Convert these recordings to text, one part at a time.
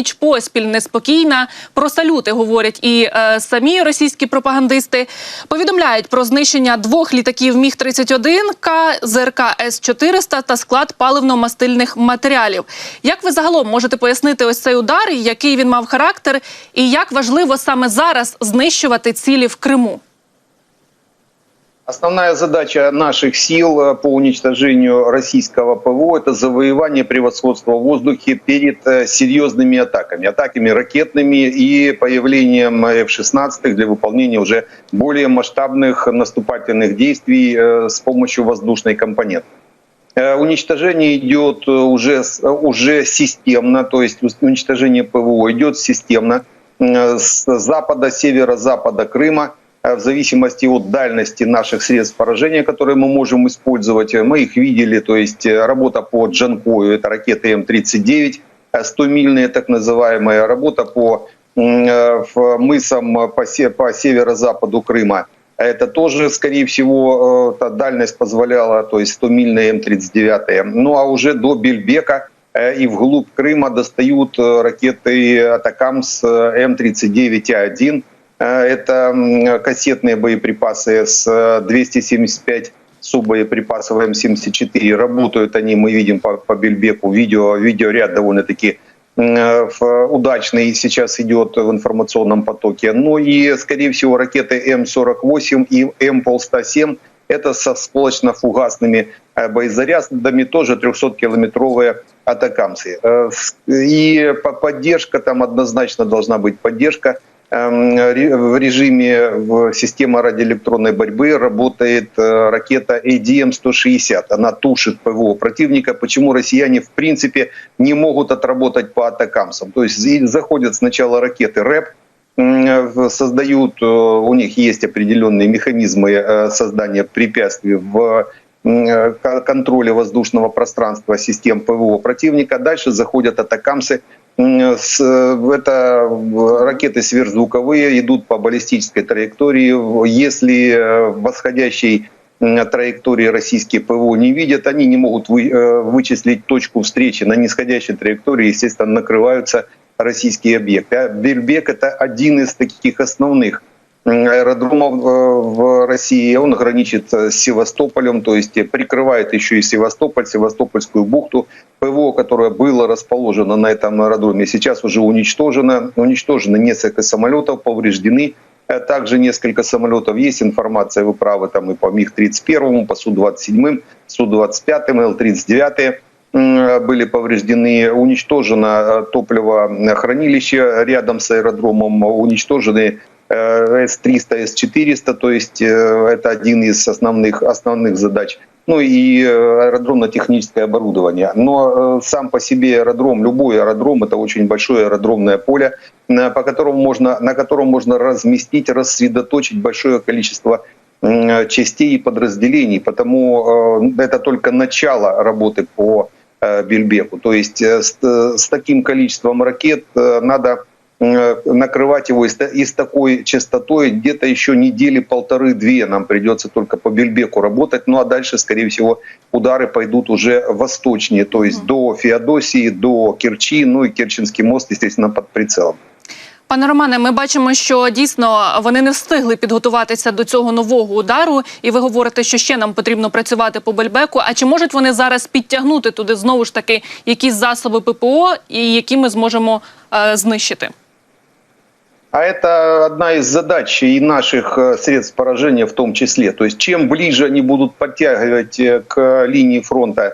Ніч поспіль неспокійна. Про салюти говорять і е, самі російські пропагандисти. Повідомляють про знищення двох літаків Міг 31 К ЗРК С 400 та склад паливно-мастильних матеріалів. Як ви загалом можете пояснити ось цей удар, який він мав характер, і як важливо саме зараз знищувати цілі в Криму? Основная задача наших сил э, по уничтожению российского ПВО – это завоевание превосходства в воздухе перед э, серьезными атаками. Атаками ракетными и появлением F-16 для выполнения уже более масштабных наступательных действий э, с помощью воздушной компоненты. Э, Уничтожение идет э, уже, уже системно, то есть уничтожение ПВО идет системно э, с запада, северо-запада Крыма, э, в зависимости от дальности наших средств поражения, которые мы можем использовать. Э, Мы их видели, то есть э, работа по Джанкою, это ракеты М-39, э, 100-мильные так называемые, работа по э, мысам э, по, по северо-западу Крыма. Это тоже, скорее всего, э, та дальность позволяла, то есть 100-мильные М-39. Ну а уже до Бельбека э, и вглубь Крыма достают э, ракеты «Атакамс» э, М-39А1. Э, Это кассетные боеприпасы с э, 275 суббоеприпасов М-74. Работают они, мы видим по, по Бельбеку, видео, видеоряд довольно-таки э, удачный сейчас идет в информационном потоке. Ну и, скорее всего, ракеты М-48 и М-107 это со сполочно-фугасными э, боезарядами, тоже 300-километровые атакамсы. Э, с- И по- поддержка, там однозначно должна быть поддержка. Эм, В режиме система радиоэлектронной борьбы работает э, ракета ADM-160. Она тушит ПВО противника. Почему россияне в принципе не могут отработать по атакамсам? То есть заходят сначала ракеты РЭП, создают, э, у них есть определенные механизмы э, создания препятствий в контроле воздушного пространства систем ПВО противника. Дальше заходят атакамсы. Э, Это э, ракеты сверхзвуковые, идут по баллистической траектории. Если э, восходящей м, траектории российские ПВО не видят, они не могут вы- вычислить точку встречи на нисходящей траектории, естественно, накрываются российские объекты. А Бельбек – это один из таких основных аэродромов э, в России. Он граничит с Севастополем, то есть прикрывает еще и Севастополь, Севастопольскую бухту. ПВО, которое было расположено на этом аэродроме, сейчас уже уничтожено. Уничтожено несколько самолетов, повреждены Э, также несколько самолетов. Есть информация, вы правы, там и по МиГ-31, по Су-27, Су-25, Л-39 м, были повреждены. Уничтожено э, топливохранилище рядом с аэродромом, уничтожены э, С-300, С-400, то есть э, это один из основных, основных задач. Ну и э, аэродромно-техническое оборудование. Но э, сам по себе аэродром, любой аэродром, это очень большое аэродромное поле, по которому можно, на котором можно разместить, рассредоточить большое количество частей и подразделений. Потому э, это только начало работы по э, Бельбеку. То есть э, с, э, с таким количеством ракет э, надо э, накрывать его и с, такой частотой где-то еще недели полторы-две нам придется только по Бельбеку работать. Ну а дальше, скорее всего, удары пойдут уже восточнее, то есть до Феодосии, до Керчи, ну и Керченский мост, естественно, под прицелом. Пане Романе, ми бачимо, що дійсно вони не встигли підготуватися до цього нового удару, і ви говорите, що ще нам потрібно працювати по Бельбеку. А чи можуть вони зараз підтягнути туди знову ж таки якісь засоби ППО, і які ми зможемо е, знищити? А это одна из задач и наших э, средств поражения в том числе. То есть чем ближе они будут подтягивать э, к линии фронта э,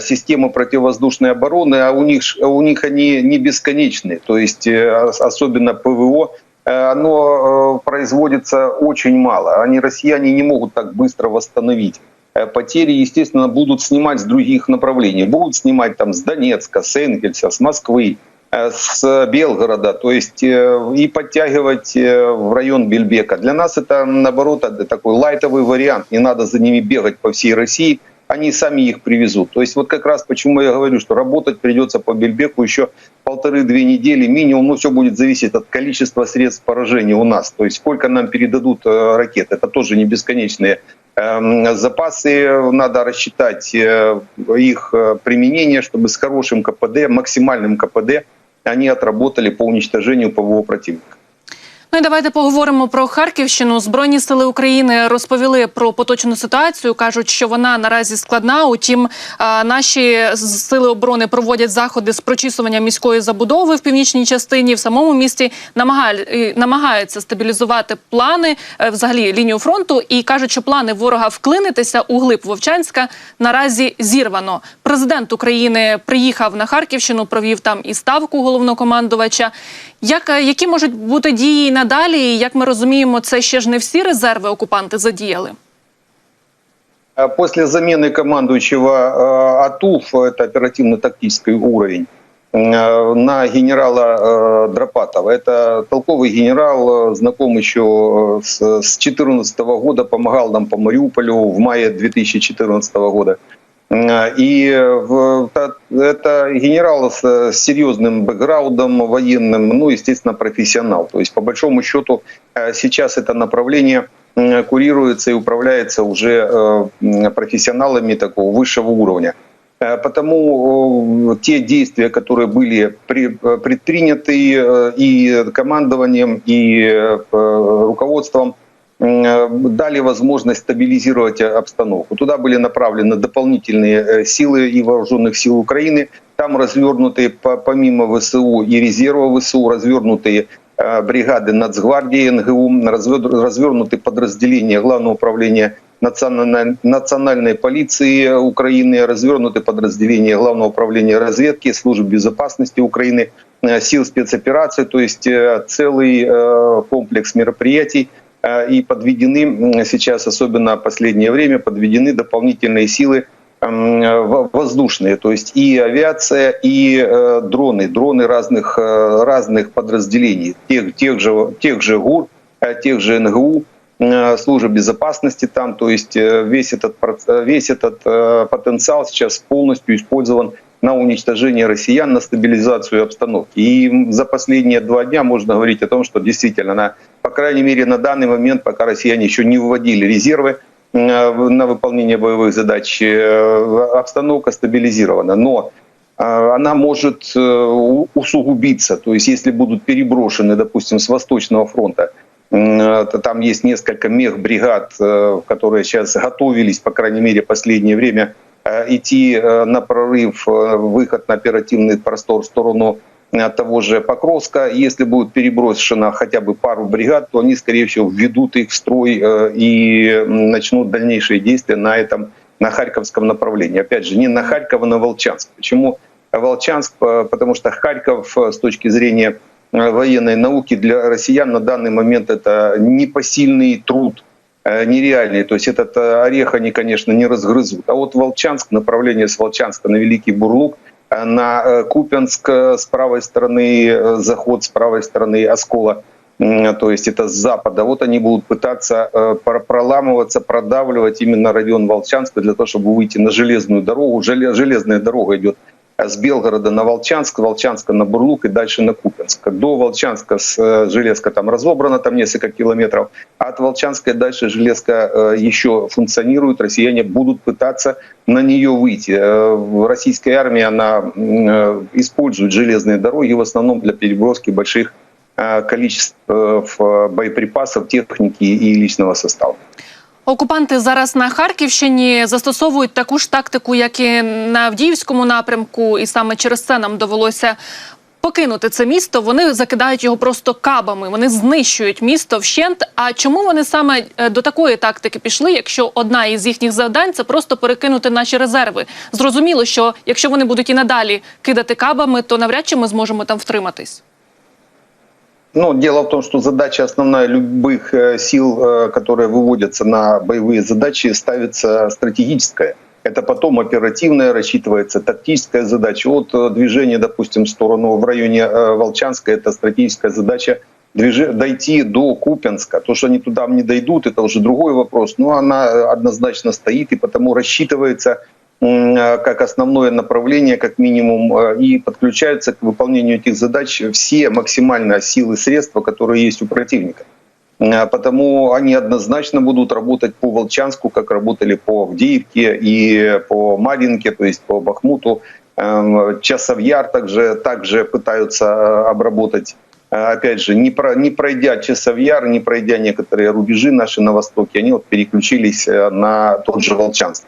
системы противовоздушной обороны, а у них, ж- у них они не бесконечны. То есть э, ос- особенно ПВО, э, оно э, производится очень мало. Они, россияне, не могут так быстро восстановить. Э, Потери, естественно, будут снимать с других направлений. Будут снимать там с Донецка, с Энгельса, с Москвы, э, с Белгорода, то есть э, и подтягивать э, в район Бельбека. Для нас это, наоборот, такой лайтовый вариант. Не надо за ними бегать по всей России, они сами их привезут. То есть вот как раз почему я говорю, что работать придется по Бельбеку еще полторы-две недели минимум, но все будет зависеть от количества средств поражения у нас. То есть сколько нам передадут э, ракет, это тоже не бесконечные эм, запасы, надо рассчитать э, их э, применение, чтобы с хорошим КПД, максимальным КПД они отработали по уничтожению ПВО противника. Ну і давайте поговоримо про Харківщину. Збройні сили України розповіли про поточну ситуацію. кажуть, що вона наразі складна. Утім, наші сили оборони проводять заходи з прочісування міської забудови в північній частині. В самому місті намагаються стабілізувати плани, е, взагалі лінію фронту, і кажуть, що плани ворога вклинитися у глиб Вовчанська наразі зірвано. Президент України приїхав на Харківщину, провів там і ставку головнокомандувача. Як е, які можуть бути дії і надалі? І, Як ми розуміємо, це ще ж не всі резерви окупанти задіяли. А После замены командующего э, АТУФ, это оперативно-тактический уровень, э, на генерала э, Дропатова. Это толковый генерал, э, знаком еще э, с 2014 года, помогал нам по Мариуполю в мае 2014 года. Э, И э, та- это генерал с э, с серьезным бэкграундом военным, ну, естественно, профессионал. То есть, по большому счету, э, сейчас это направление курируется и управляется уже э, профессионалами такого высшего уровня. Э, Потому э, те действия, которые были при- э, предприняты э, и командованием, и э, э, руководством, э, дали возможность стабилизировать э, обстановку. Туда были направлены дополнительные э, силы и вооруженных сил Украины. Там развернуты по- помимо ВСУ и резерва ВСУ, развернутые э, бригады Нацгвардии НГУ, развернуты подразделения Главного управления национальной, полиции Украины, развернуты подразделения Главного управления разведки, служб безопасности Украины, э, сил спецопераций, то есть э, целый э, комплекс мероприятий э, и подведены сейчас, особенно в последнее время, подведены дополнительные силы э, воздушные, то есть и авиация, и э, дроны, дроны разных, э, разных подразделений, тех, тех, же, тех же ГУР, э, тех же НГУ, э, службы безопасности там, то есть э, весь этот, весь этот э, потенциал сейчас полностью использован на уничтожение россиян, на стабилизацию обстановки. И за последние два дня можно говорить о том, что действительно, на, по крайней мере, на данный момент, пока россияне еще не вводили резервы э, на выполнение боевых задач, э, обстановка стабилизирована. Но э, она может усугубиться. То есть если будут переброшены, допустим, с Восточного фронта, там есть несколько мех-бригад, э, которые сейчас готовились, по крайней мере, последнее время, идти на прорыв, выход на оперативный простор в сторону того же Покровска. Если будет переброшено хотя бы пару бригад, то они, скорее всего, введут их в строй э, и начнут дальнейшие действия на этом на Харьковском направлении. Опять же, не на Харьков, а на Волчанск. Почему Волчанск? Э, Потому что Харьков э, с точки зрения э, военной науки для россиян на данный момент это непосильный труд, э, нереальный. То есть этот э, орех они, конечно, не разгрызут. А вот Волчанск, направление с Волчанска на Великий Бурлук, э, на э, Купянск э, с правой стороны, э, заход с правой стороны Оскола, то есть это с запада. Вот они будут пытаться э, про- проламываться, продавливать именно район Волчанска для того, чтобы выйти на железную дорогу. Желе- Железная дорога идет э, с Белгорода на Волчанск, Волчанска на Бурлук и дальше на Купянск. До Волчанска с э, железка там разобрана, там несколько километров. А от Волчанска дальше железка э, еще функционирует. Россияне будут пытаться на нее выйти. Э, Российская армия, она использует железные дороги в основном для переброски больших количеств боеприпасов, техники и личного состава. Окупанти зараз на Харківщині застосовують таку ж тактику, як і на Авдіївському напрямку, і саме через це нам довелося. Покинути це місто, вони закидають його просто кабами. Вони знищують місто вщент. А чому вони саме е, до такої тактики пішли? Якщо одна із їхніх завдань це просто перекинути наші резерви? Зрозуміло, що якщо вони будуть і надалі кидати кабами, то навряд чи ми зможемо там втриматись. Ну, дело в том, что задача основная любых э, сил, э, которые выводятся на боевые задачи, ставится стратегическая. Это потом оперативная, рассчитывается тактическая задача. Вот э, движение, допустим, в сторону в районе Волчанска, это стратегическая задача движе- дойти до Купянска. То, что они туда не дойдут, это уже другой вопрос. Но она однозначно стоит и потому рассчитывается как основное направление, как минимум, э, и подключаются к выполнению этих задач все максимально силы и средства, которые есть у противника. Э, Потому они однозначно будут работать по Волчанску, как работали по Авдеевке и по Маринке, то есть по Бахмуту. Эм, Часов Яр также, также пытаются обработать. Опять же, не, про, не пройдя Часов Яр, не пройдя некоторые рубежи наши на востоке, они вот переключились э, на тот же Волчанск.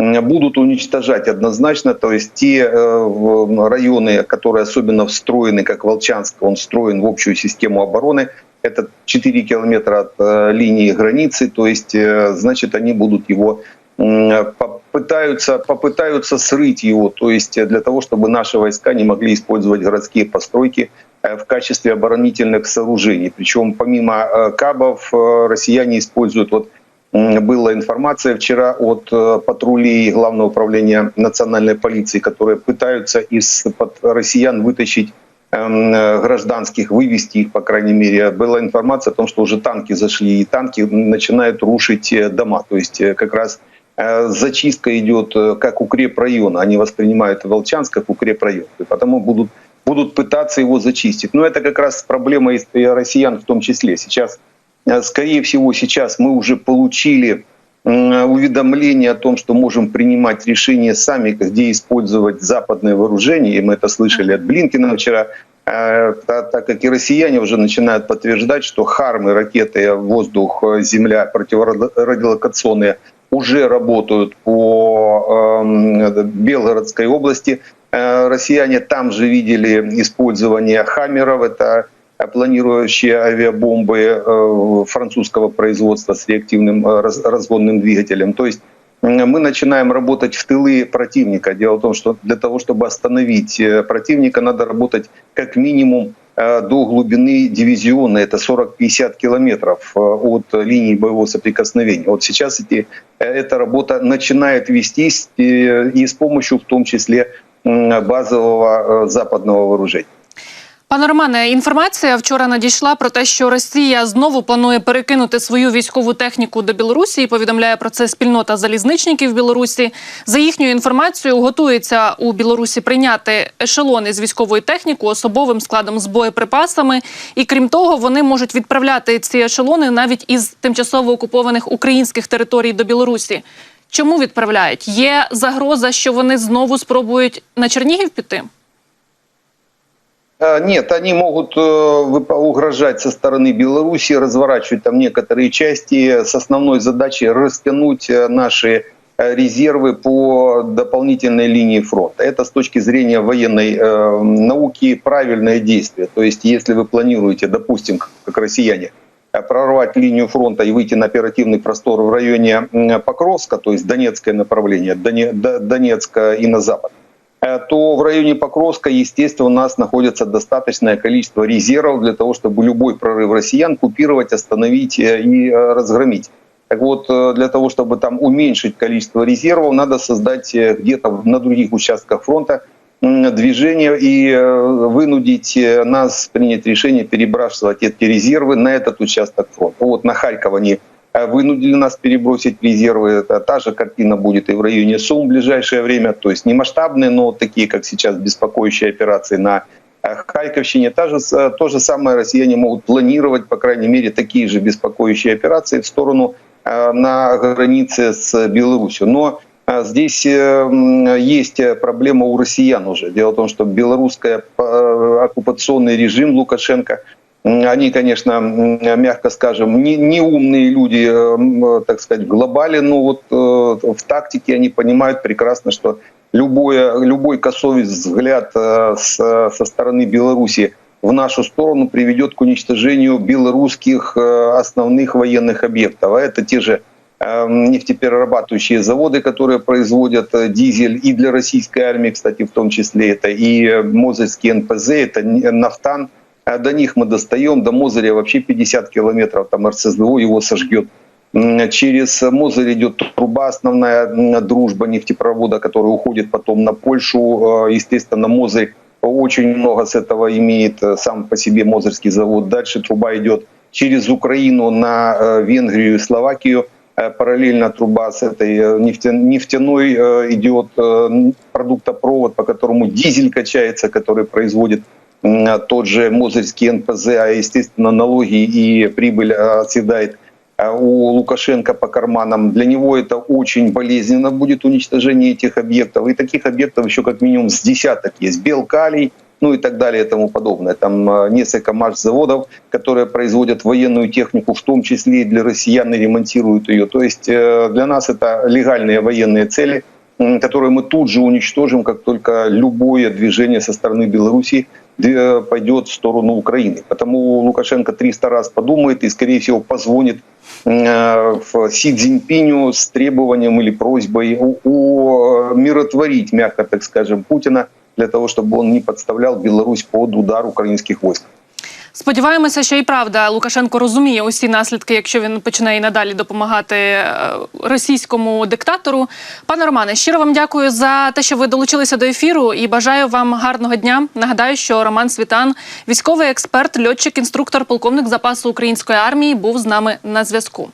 Будут уничтожать однозначно, то есть те э, районы, которые особенно встроены, как Волчанск, он встроен в общую систему обороны, это 4 километра от э, линии границы, то есть, э, значит, они будут его попытаются, попытаются срыть его, то есть для того, чтобы наши войска не могли использовать городские постройки в качестве оборонительных сооружений. Причем помимо кабов россияне используют вот Была информация вчера от э, патрулей Главного управления национальной полиции, которые пытаются из-под россиян вытащить эм, э, гражданских, вывести их, по крайней мере. Была информация о том, что уже танки зашли, и танки начинают рушить э, дома. То есть как раз зачистка идет как укрепрайона. Они воспринимают Волчанск как укрепрайон. И потому будут, будут пытаться его зачистить. Но это как раз проблема и россиян в том числе. Сейчас Скорее всего, сейчас мы уже получили уведомление о том, что можем принимать решения сами, где использовать западное вооружение. И мы это слышали от Блинкина вчера. Э, та- Так как и россияне уже начинают подтверждать, что хармы, ракеты, воздух, э, земля противорадиолокационные уже работают по эм, Белгородской области. Э, Россияне там же видели использование хаммеров. Это планирующие авиабомбы э, французского производства с реактивным э, раз- разгонным двигателем. То есть мы начинаем работать в тылы противника. Дело в том, что для того, чтобы остановить э, противника, надо работать как минимум до глубины дивизиона, это 40-50 километров от линии боевого соприкосновения. Вот сейчас эти, эта работа начинает вестись и с помощью в том числе базового западного вооружения. Пане Романе, інформація вчора надійшла про те, що Росія знову планує перекинути свою військову техніку до Білорусі. Повідомляє про це спільнота залізничників Білорусі. За їхньою інформацією, готується у Білорусі прийняти ешелони з військовою технікою, особовим складом з боєприпасами. І крім того, вони можуть відправляти ці ешелони навіть із тимчасово окупованих українських територій до Білорусі. Чому відправляють? Є загроза, що вони знову спробують на Чернігів піти? Э, Нет, они могут э, угрожать со стороны Беларуси, разворачивать там некоторые части с основной задачей растянуть э, наши э, резервы по дополнительной линии фронта. Это с точки зрения военной э, науки правильное действие. То есть если вы планируете, допустим, как- россияне, прорвать линию фронта и выйти на оперативный простор в районе Покровска, то есть Донецкое направление, Донецка и на запад, то в районе Покровска, естественно, у нас находится достаточное количество резервов для того, чтобы любой прорыв россиян купировать, остановить э, и э, разгромить. Так вот, э, для того, чтобы там уменьшить количество резервов, надо создать э, где-то на других участках фронта движение и э, вынудить э, нас принять решение перебрасывать эти резервы на этот участок фронта. Вот на Харьков они э, вынудили нас перебросить резервы. Это та же картина будет и в районе Сум в ближайшее время. То есть не масштабные, но такие, как сейчас, беспокоящие операции на э, Харьковщине. Та же, э, то же самое россияне могут планировать, по крайней мере, такие же беспокоящие операции в сторону э, на границе с Беларусью. Но Здесь э, есть э, проблема у россиян уже. Дело в том, что белорусский оккупационный режим Лукашенко, они, конечно, мягко скажем, не, не умные люди, э, м, так сказать, в глобале, но вот э, в тактике они понимают прекрасно, что любое, любой косовый взгляд э, с- со стороны Беларуси в нашу сторону приведет к уничтожению белорусских э, основных военных объектов. А это те же э, нефтеперерабатывающие заводы, которые производят э, дизель и для российской армии, кстати, в том числе. Это и э, Мозырский НПЗ, это нафтан. А До них мы достаем, до Мозыря вообще 50 километров, там РСЗО его сожгет. Через Мозырь идет труба основная, дружба нефтепровода, которая уходит потом на Польшу. Э, Естественно, Мозырь очень много с этого имеет э, сам по себе Мозырский завод. Дальше труба идет через Украину на э, Венгрию и Словакию. Параллельно труба с этой нефтя- нефтяной идет продуктопровод, по которому дизель качается, который производит тот же Мозырский НПЗ, а естественно налоги и прибыль э, оседает э, у Лукашенко по карманам. Для него это очень болезненно будет уничтожение этих объектов. И таких объектов еще как минимум с десяток есть. Белкалий, ну и так далее и тому подобное. Там э, несколько заводов, которые производят военную технику, в том числе и для россиян, и ремонтируют ее. То есть э, для нас это легальные военные цели, которые мы тут же уничтожим, как только любое движение со стороны Беларуси две- пойдет в сторону Украины. Потому Лукашенко 300 раз подумает и, скорее всего, позвонит э, в Си Цзиньпиню с требованием или просьбой у- у- миротворить, мягко так скажем, Путина для того, чтобы он не подставлял Беларусь под удар украинских войск. Сподіваємося, що і правда Лукашенко розуміє усі наслідки, якщо він почне і надалі допомагати е, російському диктатору. Пане Романе, щиро вам дякую за те, що ви долучилися до ефіру, і бажаю вам гарного дня. Нагадаю, що Роман Світан, військовий експерт, льотчик, інструктор, полковник запасу української армії, був з нами на зв'язку.